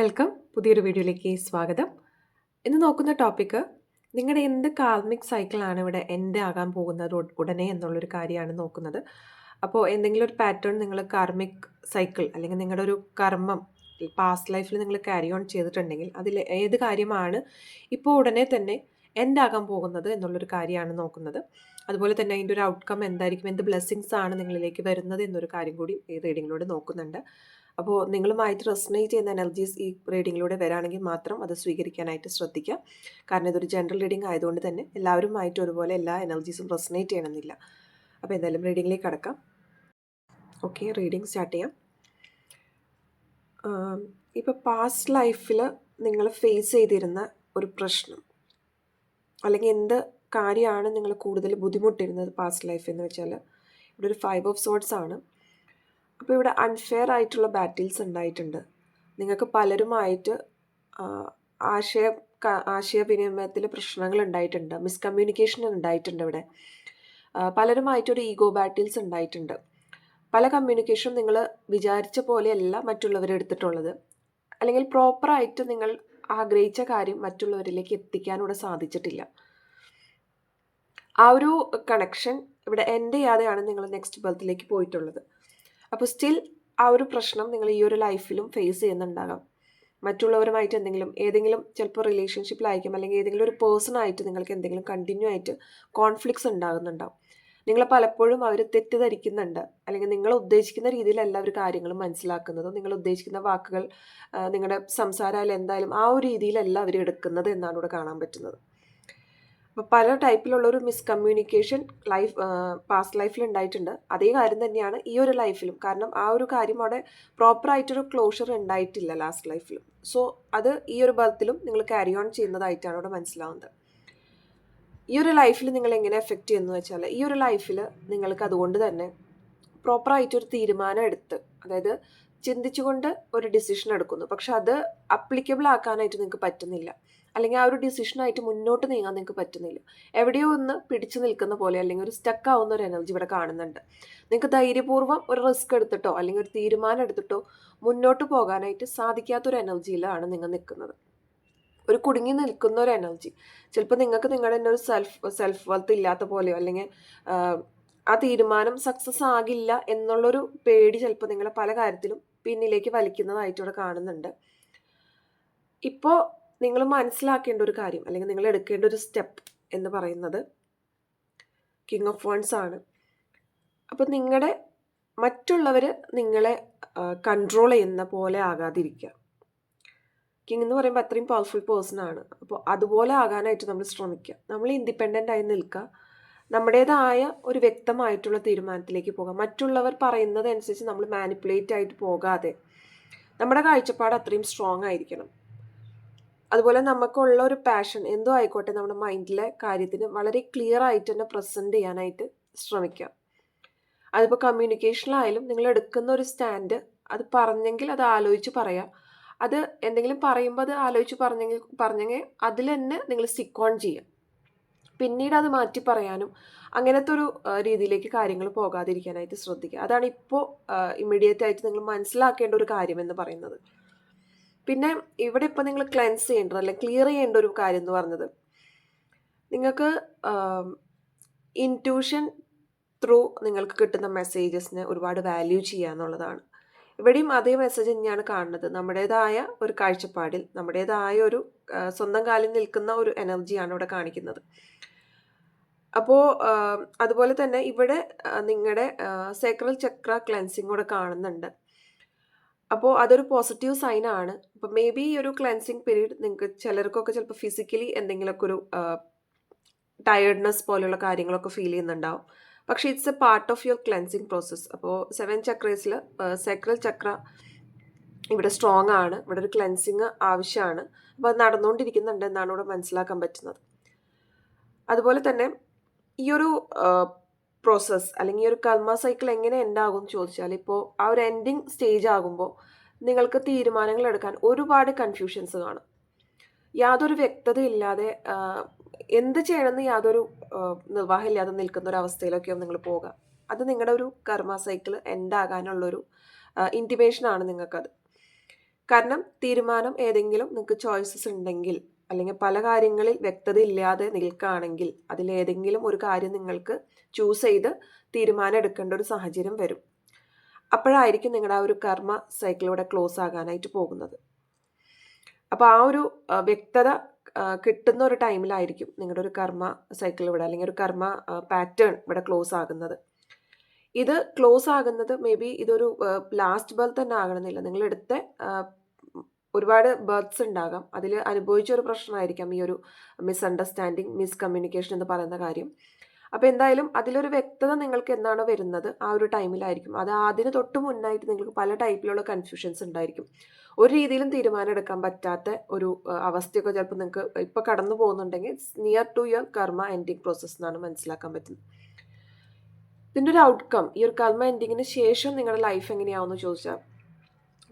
Welcome. പുതിയൊരു വീഡിയോയിലേക്ക് സ്വാഗതം. ഇന്ന് നോക്കുന്ന ടോപ്പിക്ക് നിങ്ങളുടെ എന്ത് കാർമിക് സൈക്കിളാണ് ഇവിടെ എൻഡ് ആകാൻ പോകുന്നത് ഉട- ഉടനെ എന്നുള്ളൊരു കാര്യമാണ് നോക്കുന്നത്. അപ്പോൾ എന്തെങ്കിലും ഒരു പാറ്റേൺ നിങ്ങൾ കാർമിക് സൈക്കിൾ അല്ലെങ്കിൽ നിങ്ങളുടെ ഒരു കർമ്മം പാസ്റ്റ് ലൈഫിൽ നിങ്ങൾ ക്യാരി ഓൺ ചെയ്തിട്ടുണ്ടെങ്കിൽ അതിൽ ഏത് കാര്യമാണ് ഇപ്പോൾ ഉടനെ തന്നെ എൻഡ് ആകാൻ പോകുന്നത് എന്നുള്ളൊരു കാര്യമാണ് നോക്കുന്നത്. അതുപോലെ തന്നെ അതിന്റെ ഒരു ഔട്ട്കം എന്തായിരിക്കും എന്ത് ബ്ലെസ്സിങ്സ് ആണ് നിങ്ങളിലേക്ക് വരുന്നത് എന്നൊരു കാര്യം കൂടി ഈ റീഡിങ്ങിലൂടെ നോക്കുന്നുണ്ട്. അപ്പോൾ നിങ്ങളുമായിട്ട് റെസനേറ്റ് ചെയ്യുന്ന എനർജീസ് ഈ റീഡിങ്ങിലൂടെ വരാണെങ്കിൽ മാത്രം അത് സ്വീകരിക്കാനായിട്ട് ശ്രദ്ധിക്കുക. കാരണം ഇതൊരു ജനറൽ റീഡിംഗ് ആയതുകൊണ്ട് തന്നെ എല്ലാവരുമായിട്ട് ഒരുപോലെ എല്ലാ എനർജീസും റെസനേറ്റ് ചെയ്യണമെന്നില്ല. അപ്പോൾ എന്തായാലും റീഡിങ്ങിലേക്ക് കടക്കാം. ഓക്കെ റീഡിങ് സ്റ്റാർട്ട് ചെയ്യാം. ഇപ്പോൾ പാസ്റ്റ് ലൈഫിൽ നിങ്ങൾ ഫേസ് ചെയ്തിരുന്ന ഒരു പ്രശ്നം അല്ലെങ്കിൽ എന്ത് കാര്യമാണ് നിങ്ങൾ കൂടുതൽ ബുദ്ധിമുട്ടിരുന്നത് പാസ്റ്റ് ലൈഫ് എന്ന് വെച്ചാൽ ഇവിടെ ഒരു ഫൈവ് ഓഫ് സോഡ്സ് ആണ്. അപ്പോൾ ഇവിടെ അൺഫെയർ ആയിട്ടുള്ള ബാറ്റിൽസ് ഉണ്ടായിട്ടുണ്ട്. നിങ്ങൾക്ക് പലരുമായിട്ട് ആശയ ആശയവിനിമയത്തിൽ പ്രശ്നങ്ങൾ ഉണ്ടായിട്ടുണ്ട്. മിസ്കമ്മ്യൂണിക്കേഷൻ ഉണ്ടായിട്ടുണ്ട് ഇവിടെ. പലരുമായിട്ടൊരു ഈഗോ ബാറ്റിൽസ് ഉണ്ടായിട്ടുണ്ട്. പല കമ്മ്യൂണിക്കേഷനും നിങ്ങൾ വിചാരിച്ച പോലെയല്ല മറ്റുള്ളവർ എടുത്തിട്ടുള്ളത്. അല്ലെങ്കിൽ പ്രോപ്പറായിട്ട് നിങ്ങൾ ആഗ്രഹിച്ച കാര്യം മറ്റുള്ളവരിലേക്ക് എത്തിക്കാനൂടെ സാധിച്ചിട്ടില്ല. ആ ഒരു കണക്ഷൻ ഇവിടെ എൻഡ് ചെയ്യാതെയാണ് നിങ്ങൾ നെക്സ്റ്റ് ബർത്തിലേക്ക് പോയിട്ടുള്ളത്. അപ്പോൾ സ്റ്റിൽ ആ ഒരു പ്രശ്നം നിങ്ങൾ ഈ ഒരു ലൈഫിലും ഫേസ് ചെയ്യുന്നുണ്ടാകാം. മറ്റുള്ളവരുമായിട്ട് എന്തെങ്കിലും ഏതെങ്കിലും ചിലപ്പോൾ റിലേഷൻഷിപ്പിലായിരിക്കും അല്ലെങ്കിൽ ഏതെങ്കിലും ഒരു പേഴ്സണായിട്ട് നിങ്ങൾക്ക് എന്തെങ്കിലും കണ്ടിന്യൂ ആയിട്ട് കോൺഫ്ലിക്ട്സ് ഉണ്ടാകുന്നുണ്ടാവും. നിങ്ങൾ പലപ്പോഴും അവർ തെറ്റിദ്ധരിക്കുന്നുണ്ട്. അല്ലെങ്കിൽ നിങ്ങൾ ഉദ്ദേശിക്കുന്ന രീതിയിലല്ല അവർ കാര്യങ്ങൾ മനസ്സിലാക്കുന്നത്. നിങ്ങൾ ഉദ്ദേശിക്കുന്ന വാക്കുകൾ നിങ്ങളുടെ സംസാരമായാലും എന്തായാലും ആ ഒരു രീതിയിലല്ല അവർ എടുക്കുന്നത് എന്നാണ് ഇവിടെ കാണാൻ പറ്റുന്നത്. അപ്പോൾ പല ടൈപ്പിലുള്ള ഒരു മിസ്കമ്മ്യൂണിക്കേഷൻ ലൈഫ് പാസ്റ്റ് ലൈഫിൽ ഉണ്ടായിട്ടുണ്ട്. അതേ കാര്യം തന്നെയാണ് ഈ ഒരു ലൈഫിലും കാരണം ആ ഒരു കാര്യം അവിടെ പ്രോപ്പറായിട്ടൊരു ക്ലോഷർ ഉണ്ടായിട്ടില്ല ലാസ്റ്റ് ലൈഫിലും സോ അത് ഈ ഒരു ബർത്തിലും നിങ്ങൾ ക്യാരി ഓൺ ചെയ്യുന്നതായിട്ടാണ് അവിടെ മനസ്സിലാവുന്നത്. ഈ ഒരു ലൈഫിൽ നിങ്ങൾ എങ്ങനെ എഫക്റ്റ് ചെയ്യുന്നു വെച്ചാൽ ഈ ഒരു ലൈഫിൽ നിങ്ങൾക്ക് അതുകൊണ്ട് തന്നെ പ്രോപ്പറായിട്ടൊരു തീരുമാനം എടുത്ത് അതായത് ചിന്തിച്ചുകൊണ്ട് ഒരു ഡിസിഷൻ എടുക്കുന്നു. പക്ഷെ അത് അപ്ലിക്കബിൾ ആക്കാനായിട്ട് നിങ്ങൾക്ക് പറ്റുന്നില്ല. അല്ലെങ്കിൽ ആ ഒരു ഡിസിഷനായിട്ട് മുന്നോട്ട് നീങ്ങാൻ നിങ്ങൾക്ക് പറ്റുന്നില്ല. എവിടെയോ ഒന്ന് പിടിച്ചു നിൽക്കുന്ന പോലെ അല്ലെങ്കിൽ ഒരു സ്റ്റക്ക് ആവുന്ന ഒരു എനർജി ഇവിടെ കാണുന്നുണ്ട്. നിങ്ങൾക്ക് ധൈര്യപൂർവം ഒരു റിസ്ക് എടുത്തിട്ടോ അല്ലെങ്കിൽ ഒരു തീരുമാനം എടുത്തിട്ടോ മുന്നോട്ട് പോകാനായിട്ട് സാധിക്കാത്തൊരു എനർജിയിലാണ് നിങ്ങൾ നിൽക്കുന്നത്. ഒരു കുടുങ്ങി നിൽക്കുന്ന ഒരു എനർജി ചിലപ്പോൾ നിങ്ങൾക്ക് നിങ്ങളുടെ തന്നെ ഒരു സെൽഫ് സെൽഫ് വർത്ത് ഇല്ലാത്ത പോലെയോ അല്ലെങ്കിൽ ആ തീരുമാനം സക്സസ് ആകില്ല എന്നുള്ളൊരു പേടി ചിലപ്പോൾ നിങ്ങളെ പല കാര്യത്തിലും പിന്നിലേക്ക് വലിക്കുന്നതായിട്ട് ഇവിടെ കാണുന്നുണ്ട്. ഇപ്പോൾ നിങ്ങൾ മനസ്സിലാക്കേണ്ട ഒരു കാര്യം അല്ലെങ്കിൽ നിങ്ങൾ എടുക്കേണ്ട ഒരു സ്റ്റെപ്പ് എന്ന് പറയുന്നത് കിങ് ഓഫ് വൺസ് ആണ്. അപ്പോൾ നിങ്ങളുടെ മറ്റുള്ളവർ നിങ്ങളെ കൺട്രോൾ ചെയ്യുന്ന പോലെ ആകാതിരിക്കുക കിങ് എന്ന് പറയുമ്പോൾ അത്രയും പവർഫുൾ പേഴ്സൺ ആണ്. അപ്പോൾ അതുപോലെ ആകാനായിട്ട് നമ്മൾ ശ്രമിക്കുക നമ്മൾ ഇൻഡിപെൻഡന്റ് ആയി നിൽക്കുക നമ്മുടേതായ ഒരു വ്യക്തമായിട്ടുള്ള തീരുമാനത്തിലേക്ക് പോകാം. മറ്റുള്ളവർ പറയുന്നത് അനുസരിച്ച് നമ്മൾ മാനിപ്പുലേറ്റ് ആയിട്ട് പോകാതെ നമ്മുടെ കാഴ്ചപ്പാട് അത്രയും സ്ട്രോങ് ആയിരിക്കണം. അതുപോലെ നമുക്കുള്ള ഒരു പാഷൻ എന്തോ ആയിക്കോട്ടെ നമ്മുടെ മൈൻഡിലെ കാര്യത്തിന് വളരെ ക്ലിയർ ആയിട്ട് തന്നെ പ്രസന്റ് ചെയ്യാനായിട്ട് ശ്രമിക്കാം അതിപ്പോൾ കമ്മ്യൂണിക്കേഷനിലായാലും നിങ്ങൾ എടുക്കുന്ന ഒരു സ്റ്റാൻഡ് അത് പറഞ്ഞെങ്കിൽ അത് ആലോചിച്ച് പറയാം. അത് എന്തെങ്കിലും പറയുമ്പോൾ അത് ആലോചിച്ച് പറഞ്ഞെങ്കിൽ പറഞ്ഞെങ്കിൽ അതിൽ തന്നെ നിങ്ങൾ സിക്കോൺ ചെയ്യാം പിന്നീട് അത് മാറ്റി പറയാനും അങ്ങനത്തെ ഒരു രീതിയിലേക്ക് കാര്യങ്ങൾ പോകാതിരിക്കാനായിട്ട് ശ്രദ്ധിക്കുക. അതാണ് ഇപ്പോൾ ഇമ്മീഡിയറ്റ് ആയിട്ട് നിങ്ങൾ മനസ്സിലാക്കേണ്ട ഒരു കാര്യമെന്ന് പറയുന്നത്. പിന്നെ ഇവിടെ ഇപ്പോൾ നിങ്ങൾ ക്ലെൻസ് ചെയ്യേണ്ടത് അല്ലെങ്കിൽ ക്ലിയർ ചെയ്യേണ്ട ഒരു കാര്യം എന്ന് പറഞ്ഞത് നിങ്ങൾക്ക് ഇന്റ്യൂഷൻ ത്രൂ നിങ്ങൾക്ക് കിട്ടുന്ന മെസ്സേജസിന് ഒരുപാട് വാല്യൂ ചെയ്യുക എന്നുള്ളതാണ്. ഇവിടെയും അതേ മെസ്സേജ് തന്നെയാണ് കാണുന്നത്. നമ്മുടേതായ ഒരു കാഴ്ചപ്പാടിൽ നമ്മുടേതായ ഒരു സ്വന്തം കാലിൽ നിൽക്കുന്ന ഒരു എനർജിയാണ് ഇവിടെ കാണിക്കുന്നത്. അപ്പോൾ അതുപോലെ തന്നെ ഇവിടെ നിങ്ങളുടെ സേക്രൽ ചക്ര ക്ലെൻസിങ് കൂടെ കാണുന്നുണ്ട്. അപ്പോൾ അതൊരു പോസിറ്റീവ് സൈൻ ആണ്. അപ്പോൾ മേ ബി ഈ ഒരു ക്ലെൻസിങ് പീരീഡ് നിങ്ങൾക്ക് ചിലർക്കൊക്കെ ചിലപ്പോൾ ഫിസിക്കലി എന്തെങ്കിലുമൊക്കെ ഒരു ടയേർഡ്നെസ് പോലെയുള്ള കാര്യങ്ങളൊക്കെ ഫീൽ ചെയ്യുന്നുണ്ടാവും. പക്ഷേ it's a part of your cleansing process അപ്പോൾ സെവൻ ചക്രേസിൽ സെക്രൽ ചക്ര ഇവിടെ സ്ട്രോങ് ആണ്. ഇവിടെ ഒരു ക്ലെൻസിങ് ആവശ്യമാണ്. അപ്പോൾ അത് നടന്നുകൊണ്ടിരിക്കുന്നുണ്ട് എന്നാണ് ഇവിടെ മനസ്സിലാക്കാൻ പറ്റുന്നത്. അതുപോലെ തന്നെ ഈ ഒരു പ്രോസസ്സ് അല്ലെങ്കിൽ ഒരു കർമ്മ സൈക്കിൾ എങ്ങനെ എൻഡാകും ചോദിച്ചാൽ ഇപ്പോൾ ആ ഒരു എൻഡിങ് സ്റ്റേജ് ആകുമ്പോൾ നിങ്ങൾക്ക് തീരുമാനങ്ങൾ എടുക്കാൻ ഒരുപാട് കൺഫ്യൂഷൻസ് കാണും. യാതൊരു വ്യക്തതയില്ലാതെ എന്ത് ചെയ്യണമെന്ന് യാതൊരു നിർവാഹമില്ലാതെ നിൽക്കുന്ന ഒരു അവസ്ഥയിലൊക്കെയാണ് നിങ്ങൾ പോകുക അത് നിങ്ങളുടെ ഒരു കർമ്മ സൈക്കിൾ എൻഡാകാനുള്ളൊരു ഇന്റിമേഷനാണ് നിങ്ങൾക്കത്. കാരണം തീരുമാനം ഏതെങ്കിലും നിങ്ങൾക്ക് ചോയ്സസ് ഉണ്ടെങ്കിൽ അല്ലെങ്കിൽ പല കാര്യങ്ങളിൽ വ്യക്തത ഇല്ലാതെ നിൽക്കുകയാണെങ്കിൽ അതിലേതെങ്കിലും ഒരു കാര്യം നിങ്ങൾക്ക് ചൂസ് ചെയ്ത് തീരുമാനം എടുക്കേണ്ട ഒരു സാഹചര്യം വരും. അപ്പോഴായിരിക്കും നിങ്ങളുടെ ആ ഒരു കർമ്മ സൈക്കിളിലൂടെ ക്ലോസ് ആകാനായിട്ട് പോകുന്നത്. അപ്പോൾ ആ ഒരു വ്യക്തത കിട്ടുന്ന ഒരു ടൈമിലായിരിക്കും നിങ്ങളുടെ ഒരു കർമ്മ സൈക്കിൾ ഇവിടെ അല്ലെങ്കിൽ ഒരു കർമ്മ പാറ്റേൺ ഇവിടെ ക്ലോസ് ആകുന്നത്. ഇത് ക്ലോസ് ആകുന്നത് മേ ബി ഇതൊരു ലാസ്റ്റ് ബർത്ത് തന്നെ ആകണമെന്നില്ല. നിങ്ങളെടുത്ത ഒരുപാട് ബർത്ത്സ് ഉണ്ടാകാം. അതിൽ അനുഭവിച്ച ഒരു പ്രശ്നമായിരിക്കാം ഈ ഒരു മിസ്അണ്ടർസ്റ്റാൻഡിങ് മിസ്കമ്മ്യൂണിക്കേഷൻ എന്ന് പറയുന്ന കാര്യം. അപ്പോൾ എന്തായാലും അതിലൊരു വ്യക്തത നിങ്ങൾക്ക് എന്താണോ വരുന്നത് ആ ഒരു ടൈമിലായിരിക്കും അത് അതിന് തൊട്ട് മുന്നായിട്ട് നിങ്ങൾക്ക് പല ടൈപ്പിലുള്ള കൺഫ്യൂഷൻസ് ഉണ്ടായിരിക്കും. ഒരു രീതിയിലും തീരുമാനം എടുക്കാൻ പറ്റാത്ത ഒരു അവസ്ഥയൊക്കെ ചിലപ്പോൾ നിങ്ങൾക്ക് ഇപ്പോൾ കടന്നു പോകുന്നുണ്ടെങ്കിൽ near to your karma ending process എന്നാണ് മനസ്സിലാക്കാൻ പറ്റുന്നത്. ഇതിന്റെ ഒരു ഔട്ട്കം ഈ ഒരു കർമ്മ എൻഡിങ്ങിന് ശേഷം നിങ്ങളുടെ ലൈഫ് എങ്ങനെയാവുമെന്ന് ചോദിച്ചാൽ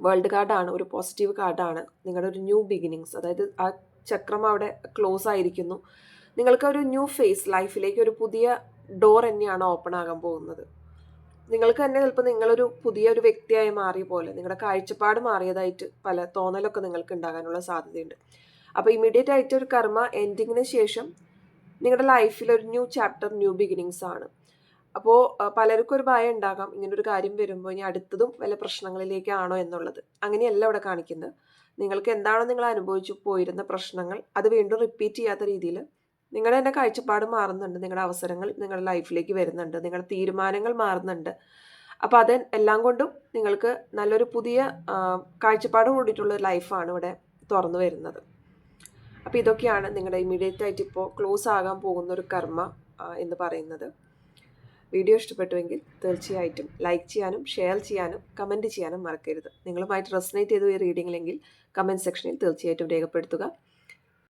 വേൾഡ് കാർഡാണ് ഒരു പോസിറ്റീവ് കാർഡാണ് നിങ്ങളുടെ ഒരു ന്യൂ ബിഗിനിങ്സ്. അതായത് ആ ചക്രം അവിടെ ക്ലോസ് ആയിരിക്കുന്നു. നിങ്ങൾക്ക് ഒരു ന്യൂ ഫേസ് ലൈഫിലേക്ക് ഒരു പുതിയ ഡോർ തന്നെയാണ് ഓപ്പൺ ആകാൻ പോകുന്നത്. നിങ്ങൾക്ക് തന്നെ ചിലപ്പോൾ നിങ്ങളൊരു പുതിയ ഒരു വ്യക്തിയായി മാറിയ പോലെ നിങ്ങളുടെ കാഴ്ചപ്പാട് മാറിയതായിട്ട് പല തോന്നലൊക്കെ നിങ്ങൾക്ക് ഉണ്ടാകാനുള്ള സാധ്യതയുണ്ട്. അപ്പോൾ ഇമ്മീഡിയറ്റ് ആയിട്ട് ഒരു കർമ്മ എൻഡിങ്ങിന് ശേഷം നിങ്ങളുടെ ലൈഫിൽ ഒരു ന്യൂ ചാപ്റ്റർ ന്യൂ ബിഗിനിങ്സ് ആണ്. അപ്പോൾ പലർക്കും ഒരു ഭയം ഉണ്ടാകാം ഇങ്ങനെ ഒരു കാര്യം വരുമ്പോൾ ഇനി അടുത്തതും വല്ല പ്രശ്നങ്ങളിലേക്കാണോ എന്നുള്ളത്. അങ്ങനെയല്ല ഇവിടെ കാണിക്കുന്നത്. നിങ്ങൾക്ക് എന്താണോ നിങ്ങൾ അനുഭവിച്ചു പോയിരുന്ന പ്രശ്നങ്ങൾ അത് വീണ്ടും റിപ്പീറ്റ് ചെയ്യാത്ത രീതിയിൽ നിങ്ങളുടെ തന്നെ കാഴ്ചപ്പാട് മാറുന്നുണ്ട്. നിങ്ങളുടെ അവസരങ്ങൾ നിങ്ങളുടെ ലൈഫിലേക്ക് വരുന്നുണ്ട്. നിങ്ങളുടെ തീരുമാനങ്ങൾ മാറുന്നുണ്ട്. അപ്പോൾ അത് എല്ലാം കൊണ്ടും നിങ്ങൾക്ക് നല്ലൊരു പുതിയ കാഴ്ചപ്പാട് കൂടിയിട്ടുള്ള ലൈഫാണ് ഇവിടെ തുറന്നു വരുന്നത്. അപ്പോൾ ഇതൊക്കെയാണ് നിങ്ങളുടെ ഇമ്മീഡിയറ്റ് ആയിട്ട് ഇപ്പോൾ ക്ലോസ് ആകാൻ പോകുന്ന ഒരു കർമ്മ എന്ന് പറയുന്നത്. വീഡിയോ ഇഷ്ടപ്പെട്ടുവെങ്കിൽ തീർച്ചയായിട്ടും ലൈക്ക് ചെയ്യാനും ഷെയർ ചെയ്യാനും കമന്റ് ചെയ്യാനും മറക്കരുത്. നിങ്ങളുമായിട്ട് റെസനേറ്റ് ചെയ്തു ഈ റീഡിങ്ങിലെങ്കിൽ കമന്റ് സെക്ഷനിൽ തീർച്ചയായിട്ടും രേഖപ്പെടുത്തുക.